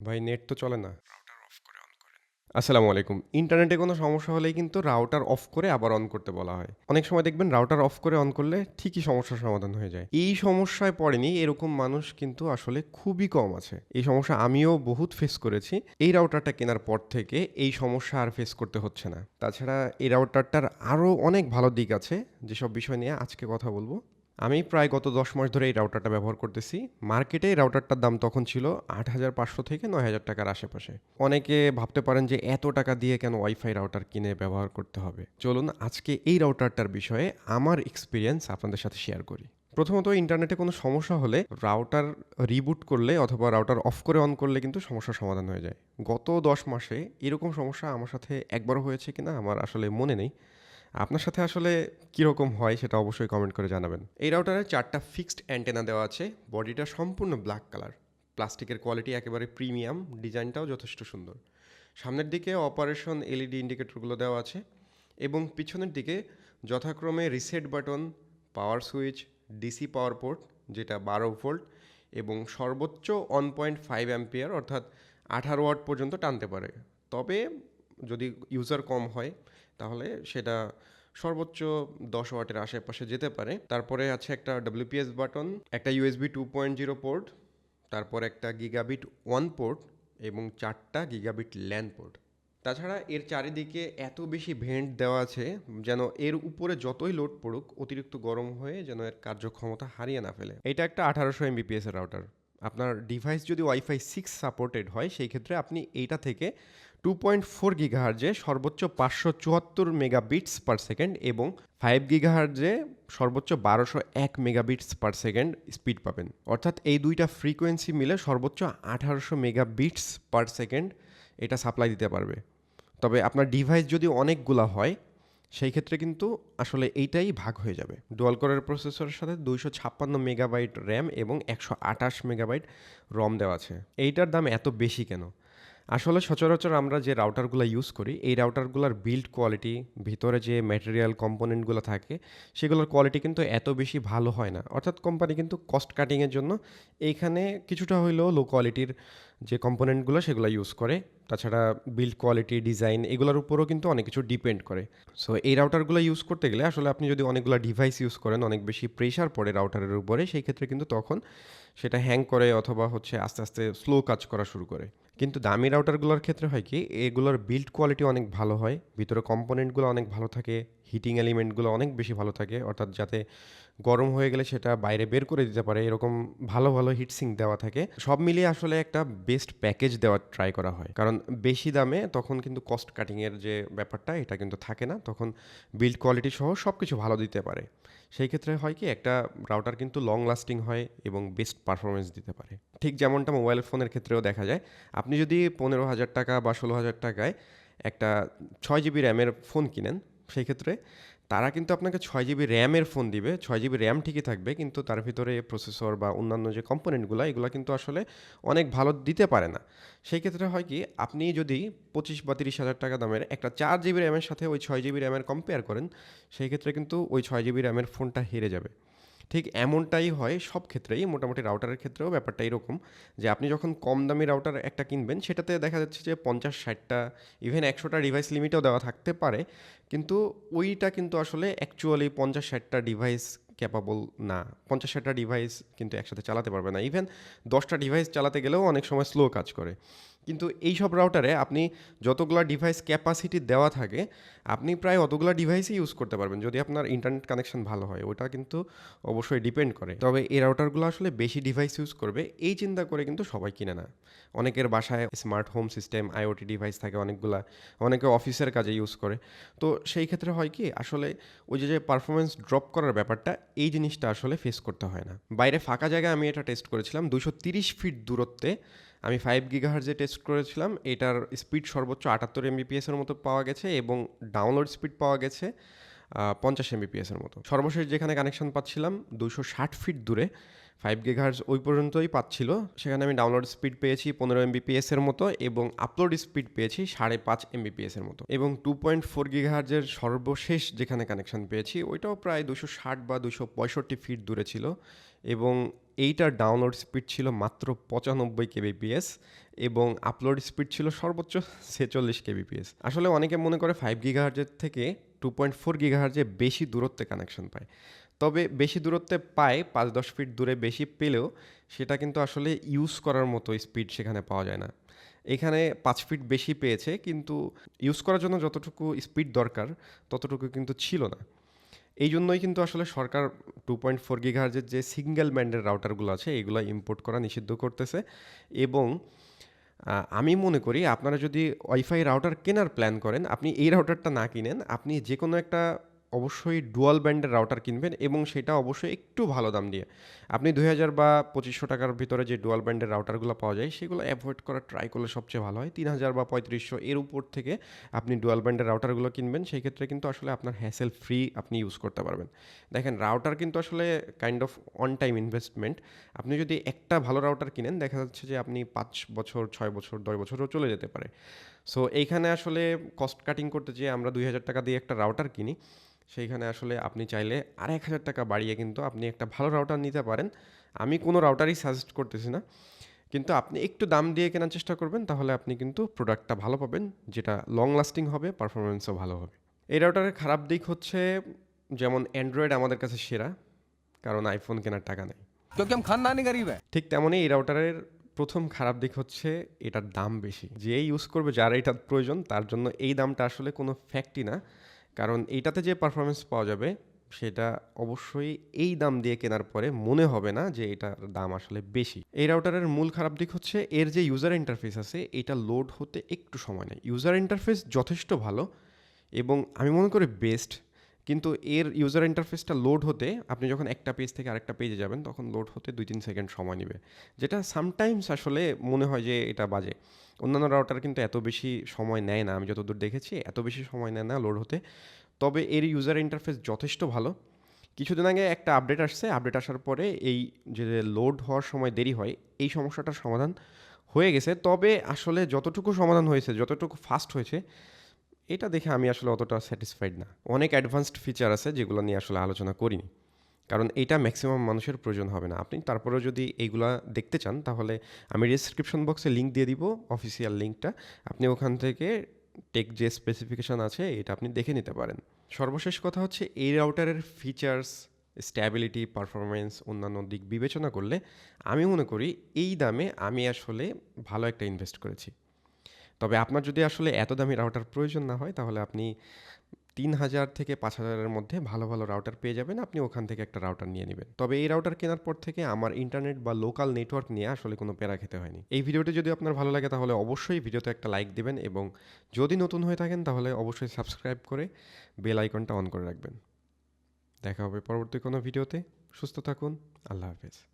ভাই নেট তো চলে না। আসসালামু আলাইকুম। ইন্টারনেটে কোনো সমস্যা হলেই কিন্তু রাউটার অফ করে আবার অন করতে বলা হয়। অনেক সময় দেখবেন রাউটার অফ করে অন করলে ঠিকই সমস্যার সমাধান হয়ে যায়। এই সমস্যায় পড়েনি, এরকম মানুষ কিন্তু আসলে খুবই কম আছে। এই সমস্যা আমিও বহুত ফেস করেছি। এই রাউটারটা কেনার পর থেকে এই সমস্যা আর ফেস করতে হচ্ছে না। তাছাড়া এই রাউটারটার আরও অনেক ভালো দিক আছে। যেসব বিষয় নিয়ে আজকে কথা বলব। আমি প্রায় গত দশ মাস ধরে এই রাউটারটা ব্যবহার করতেছি। মার্কেটে এই রাউটারটার দাম তখন ছিল আট হাজার পাঁচশো থেকে নয় হাজার টাকার আশেপাশে। অনেকে ভাবতে পারেন যে এত টাকা দিয়ে কেন ওয়াইফাই রাউটার কিনে ব্যবহার করতে হবে? চলুন আজকে এই রাউটারটার বিষয়ে আমার এক্সপিরিয়েন্স আপনাদের সাথে শেয়ার করি। প্রথমত ইন্টারনেটে কোনো সমস্যা হলে রাউটার রিবুট করলে অথবা রাউটার অফ করে অন করলে কিন্তু সমস্যার সমাধান হয়ে যায়। গত দশ মাসে এরকম সমস্যা আমার সাথে একবারও হয়েছে কিনা আমার আসলে মনে নেই। আপনার সাথে আসলে কীরকম হয় সেটা অবশ্যই কমেন্ট করে জানাবেন। এই রাউটারে চারটা ফিক্সড অ্যান্টেনা দেওয়া আছে বডিটা সম্পূর্ণ ব্ল্যাক কালার প্লাস্টিকের কোয়ালিটি একেবারে প্রিমিয়াম ডিজাইনটাও যথেষ্ট সুন্দর। সামনের দিকে অপারেশন এলইডি ইন্ডিকেটরগুলো দেওয়া আছে এবং পিছনের দিকে যথাক্রমে reset button power switch DC power port যেটা বারো ভোল্ট এবং সর্বোচ্চ ওয়ান পয়েন্ট ফাইভ অ্যাম্পিয়ার অর্থাৎ আঠারো ওয়াট পর্যন্ত টানতে পারে। তবে যদি ইউজার কম হয়, তাহলে সেটা সর্বোচ্চ দশ ওয়াটের আশেপাশে যেতে পারে। তারপরে আছে একটা ডব্লিউপিএস বাটন একটা USB two point zero port তারপর একটা গিগাবিট ওয়ান পোর্ট এবং চারটা গিগাবিট ল্যান পোর্ট তাছাড়া এর চারিদিকে এত বেশি ভেন্ট দেওয়া আছে যেন এর উপরে যতই লোড পড়ুক, অতিরিক্ত গরম হয়ে যেন এর কার্যক্ষমতা হারিয়ে না ফেলে। এটা একটা আঠারোশো এমবিপিএস এর রাউটার আপনার ডিভাইস যদি ওয়াইফাই সিক্স সাপোর্টেড হয়, সেই ক্ষেত্রে আপনি এইটা থেকে টু পয়েন্ট ফোর গিগাহার্জে সর্বোচ্চ পাঁচশো চুয়াত্তর মেগাবিটস পার সেকেন্ড এবং ফাইভ গিগাহার্জে সর্বোচ্চ বারোশো এক মেগাবিটস পার সেকেন্ড স্পিড পাবেন। অর্থাৎ এই দুইটা ফ্রিকোয়েন্সি মিলে সর্বোচ্চ আঠারোশো মেগাবিটস পার সেকেন্ড এটা সাপ্লাই দিতে পারবে। তবে আপনার ডিভাইস যদি অনেকগুলা হয়, সেই ক্ষেত্রে কিন্তু আসলে এইটাই ভাগ হয়ে যাবে। ডুয়াল কোরের প্রসেসরের সাথে দুইশো ছাপ্পান্ন মেগাবাইট র্যাম এবং একশো আঠাশ মেগাবাইট রম দেওয়া আছে। এইটার দাম এত বেশি কেন? আসলে সচরাচর আমরা যে রাউটারগুলো ইউজ করি, এই রাউটারগুলোর বিল্ড কোয়ালিটি ভিতরে যে ম্যাটেরিয়াল কম্পোনেন্টগুলো থাকে, সেগুলোর কোয়ালিটি কিন্তু এত বেশি ভালো হয় না। অর্থাৎ কোম্পানি কিন্তু কস্ট কাটিংয়ের জন্য এইখানে কিছুটা হইলেও লো কোয়ালিটির যে কম্পোনেন্টগুলো সেগুলো ইউজ করে। তাছাড়া বিল্ড কোয়ালিটি ডিজাইন এগুলোর উপরও কিন্তু অনেক কিছু ডিপেন্ড করে। সো এই রাউটারগুলো ইউজ করতে গেলে আসলে আপনি যদি অনেকগুলো ডিভাইস ইউজ করেন, অনেক বেশি প্রেশার পড়ে রাউটারের উপরে, সেই ক্ষেত্রে কিন্তু তখন সেটা হ্যাং করে অথবা হচ্ছে আস্তে আস্তে স্লো কাজ করা শুরু করে। কিন্তু দামি রাউটারগুলোর ক্ষেত্রে হয় কি, এগুলোর বিল্ড কোয়ালিটি অনেক ভালো হয়, ভিতরে কম্পোনেন্টগুলো অনেক ভালো থাকে হিটিং এলিমেন্টগুলো অনেক বেশি ভালো থাকে, অর্থাৎ যাতে গরম হয়ে গেলে সেটা বাইরে বের করে দিতে পারে, এরকম ভালো ভালো হিটসিং দেওয়া থাকে। সব মিলিয়ে আসলে একটা বেস্ট প্যাকেজ দেওয়ার ট্রাই করা হয়। কারণ বেশি দামে তখন কিন্তু কস্ট কাটিংয়ের যে ব্যাপারটা, এটা কিন্তু থাকে না। তখন বিল্ড কোয়ালিটি সহ সব কিছু ভালো দিতে পারে। সেই ক্ষেত্রে হয় কি, একটা রাউটার কিন্তু লং লাস্টিং হয় এবং বেস্ট পারফরমেন্স দিতে পারে। ঠিক যেমনটা মোবাইল ফোনের ক্ষেত্রেও দেখা যায়, আপনি যদি পনেরো হাজার টাকা বা ষোলো হাজার টাকায় একটা ছয় জিবি র্যামের ফোন কিনেন সেই ক্ষেত্রে তারা কিন্তু আপনাকে ছয় জিবি র্যামের ফোন দিবে। ছয় জিবি র্যাম ঠিকই থাকবে, কিন্তু তার ভিতরে প্রসেসর বা অন্যান্য যে কম্পোনেন্টগুলো এগুলো কিন্তু আসলে অনেক ভালো দিতে পারে না। সেই ক্ষেত্রে হয় কি, আপনি যদি পঁচিশ বা তিরিশ হাজার টাকা দামের একটা চার জিবি র্যামের সাথে ওই ছয় জিবি র্যামের কম্পেয়ার করেন, সেই ক্ষেত্রে কিন্তু ওই ছয় জিবি র্যামের ফোনটা হেরে যাবে। ঠিক এমনটাই হয় সব ক্ষেত্রেই, মোটামুটি রাউটারের ক্ষেত্রেও ব্যাপারটা এরকম যে আপনি যখন কম দামি রাউটার একটা কিনবেন, সেটাতে দেখা যাচ্ছে যে পঞ্চাশ, ষাটটা ইভেন একশোটা ডিভাইস লিমিটও দেওয়া থাকতে পারে। কিন্তু ওইটা কিন্তু আসলে অ্যাকচুয়ালি পঞ্চাশ, ষাটটা ডিভাইস ক্যাপাবল না। পঞ্চাশ, ষাটটা ডিভাইস কিন্তু একসাথে চালাতে পারবে না। ইভেন দশটা ডিভাইস চালাতে গেলেও অনেক সময় স্লো কাজ করে। কিন্তু এই সব রাউটারে আপনি যতগুলো ডিভাইস ক্যাপাসিটি দেওয়া থাকে, আপনি প্রায় অতগুলো ডিভাইসই ইউজ করতে পারবেন। যদি আপনার ইন্টারনেট কানেকশন ভালো হয়, ওটা কিন্তু অবশ্যই ডিপেন্ড করে। তবে এই রাউটারগুলো আসলে বেশি ডিভাইস ইউজ করবে, এই চিন্তা করে কিন্তু সবাই কিনে না। অনেকের বাসায় smart home system IoT device থাকে অনেকগুলা, অনেকে অফিসের কাজে ইউজ করে। তো সেই ক্ষেত্রে হয় কি, আসলে ওই যে যে পারফরমেন্স ড্রপ করার ব্যাপারটা, এই জিনিসটা আসলে ফেস করতে হয় না। বাইরে ফাঁকা জায়গায় আমি এটা টেস্ট করেছিলাম দুশো তিরিশ ফিট দূরত্বে আমি ফাইভ গিগাহার্জে টেস্ট করেছিলাম, এটার স্পিড সর্বোচ্চ আটাত্তর এমবিপিএসের মতো পাওয়া গেছে এবং ডাউনলোড স্পিড পাওয়া গেছে। পঞ্চাশ এমবিপিএসের মতো। সর্বশেষ যেখানে কানেকশন পাচ্ছিলাম দুশো ষাট ফিট দূরে ফাইভ গিগাহার্জ ওই পর্যন্তই পাচ্ছিল। সেখানে আমি ডাউনলোড স্পিড পেয়েছি পনেরো এমবিপিএস এর মতো এবং আপলোড স্পিড পেয়েছি সাড়ে পাঁচ এমবিপিএস এর মতো। এবং টু পয়েন্ট ফোর গিগাহার্জের সর্বশেষ যেখানে কানেকশন পেয়েছি, ওইটাও প্রায় দুশো ষাট বা দুশো পঁয়ষট্টি ফিট দূরে ছিল। এবং এইটার ডাউনলোড স্পিড ছিল মাত্র পঁচানব্বই কেবিপিএস এবং আপলোড স্পিড ছিল সর্বোচ্চ ছেচল্লিশ কেবিপিএস আসলে অনেকে মনে করে ফাইভ গিগাহার্জের থেকে টু পয়েন্ট ফোর গিগাহার্জে বেশি দূরত্বে কানেকশন পায়। তবে বেশি দূরত্বে পায়, পাঁচ দশ ফিট দূরে বেশি পেলেও সেটা কিন্তু আসলে ইউজ করার মতো স্পিড সেখানে পাওয়া যায় না। এখানে পাঁচ ফিট বেশি পেয়েছে, কিন্তু ইউজ করার জন্য যতটুকু স্পিড দরকার, ততটুকু কিন্তু ছিল না। এই জন্যই কিন্তু আসলে সরকার টু পয়েন্ট ফোর গিগাহার্জের যে সিঙ্গেল ব্যান্ডের রাউটারগুলো আছে, এগুলো ইম্পোর্ট করা নিষিদ্ধ করতেছে এবং আমি মনে করি আপনারা যদি ওয়াইফাই রাউটার কেনার প্ল্যান করেন, আপনি এই রাউটারটা না কিনেন, আপনি যে কোনো একটা অবশ্যই ডুয়াল ব্যান্ডের রাউটার কিনবেন এবং সেটা অবশ্যই একটু ভালো দাম দিয়ে। আপনি দুই হাজার বা পঁচিশশো টাকার ভিতরে যে ডুয়াল ব্যান্ডের রাউটারগুলো পাওয়া যায়, সেগুলো অ্যাভয়েড করার ট্রাই করলে সবচেয়ে ভালো হয়। তিন হাজার বা পঁয়ত্রিশশো এর উপর থেকে আপনি ডুয়াল ব্যান্ডের রাউটারগুলো কিনবেন, সেই ক্ষেত্রে কিন্তু আসলে আপনার হ্যাসেল ফ্রি আপনি ইউজ করতে পারবেন। দেখেন রাউটার কিন্তু আসলে kind of on time investment আপনি যদি একটা ভালো রাউটার কিনেন, দেখা যাচ্ছে যে আপনি পাঁচ বছর, ছয় বছর, দশ বছরও চলে যেতে পারে। সো এইখানে আসলে কস্ট কাটিং করতে যেয়ে আমরা দুই হাজার টাকা দিয়ে একটা রাউটার কিনি। সেইখানে আসলে আপনি চাইলে আর এক হাজার টাকা বাড়িয়ে কিন্তু আপনি একটা ভালো রাউটার নিতে পারেন। আমি কোনো রাউটারই সাজেস্ট করতেছি না। কিন্তু আপনি একটু দাম দিয়ে কেনার চেষ্টা করবেন তাহলে আপনি কিন্তু প্রোডাক্টটা ভালো পাবেন যেটা লং লাস্টিং হবে পারফরমেন্সও ভালো হবে। এই রাউটারের খারাপ দিক হচ্ছে যেমন অ্যান্ড্রয়েড আমাদের কাছে সেরা কারণ আইফোন কেনার টাকা নেই। ঠিক তেমনই এই রাউটারের প্রথম খারাপ দিক হচ্ছে এটার দাম বেশি। যে ইউজ করবে, যার এটার প্রয়োজন, তার জন্য এই দামটা আসলে কোনো ফ্যাক্টই না। কারণ এইটাতে যে পারফরমেন্স পাওয়া যাবে, সেটা অবশ্যই এই দাম দিয়ে কেনার পরে মনে হবে না যে এটার দাম আসলে বেশি। এই রাউটারের মূল খারাপ দিক হচ্ছে, এর যে ইউজার ইন্টারফেস আছে, এটা লোড হতে একটু সময় নেয়। ইউজার ইন্টারফেস যথেষ্ট ভালো এবং আমি মনে করি বেস্ট কিন্তু এর ইউজার ইন্টারফেসটা লোড হতে আপনি যখন একটা পেজ থেকে আরেকটা পেজে যাবেন, তখন লোড হতে দুই তিন সেকেন্ড সময় নেবে। যেটা সামটাইমস আসলে মনে হয় যে এটা বাজে। অন্যান্য রাউটার কিন্তু এত বেশি সময় নেয় না, আমি যতদূর দেখেছি, এত বেশি সময় নেয় না লোড হতে। তবে এর ইউজার ইন্টারফেস যথেষ্ট ভালো। কিছুদিন আগে একটা আপডেট আসছে আপডেট আসার পরে এই যে লোড হওয়ার সময় দেরি হয়, এই সমস্যাটার সমাধান হয়ে গেছে। তবে আসলে যতটুকু সমাধান হয়েছে, যতটুকু ফাস্ট হয়েছে এটা দেখে আমি আসলে অতটা স্যাটিসফাইড না। অনেক অ্যাডভান্সড ফিচার আছে যেগুলো নিয়ে আসলে আলোচনা করিনি। কারণ এটা ম্যাক্সিমাম মানুষের প্রয়োজন হবে না। আপনি তারপরেও যদি এইগুলা দেখতে চান, তাহলে আমি ডিসক্রিপশন বক্সে লিঙ্ক দিয়ে দিব অফিসিয়াল লিঙ্কটা আপনি ওখান থেকে টেক যে স্পেসিফিকেশান আছে, এটা আপনি দেখে নিতে পারেন। সর্বশেষ কথা হচ্ছে, এই রাউটারের ফিচার্স স্ট্যাবিলিটি পারফরমেন্স অন্যান্য দিক বিবেচনা করলে, আমি মনে করি এই দামে আমি আসলে ভালো একটা ইনভেস্ট করেছি। তবে আপনার যদি আসলে এত দামি রাউটার প্রয়োজন না হয়, তাহলে আপনি তিন হাজার থেকে পাঁচ হাজারের মধ্যে ভালো ভালো রাউটার পেয়ে যাবেন। আপনি ওখান থেকে একটা রাউটার নিয়ে নেবেন। তবে এই রাউটার কেনার পর থেকে আমার ইন্টারনেট বা লোকাল নেটওয়ার্ক নিয়ে আসলে কোনো প্যারা খেতে হয়নি। এই ভিডিওটি যদি আপনার ভালো লাগে, তাহলে অবশ্যই ভিডিওতে একটা লাইক দেবেন এবং যদি নতুন হয়ে থাকেন, তাহলে অবশ্যই সাবস্ক্রাইব করে বেল আইকনটা অন করে রাখবেন। দেখা হবে পরবর্তী কোনো ভিডিওতে। সুস্থ থাকুন। আল্লাহ হাফেজ।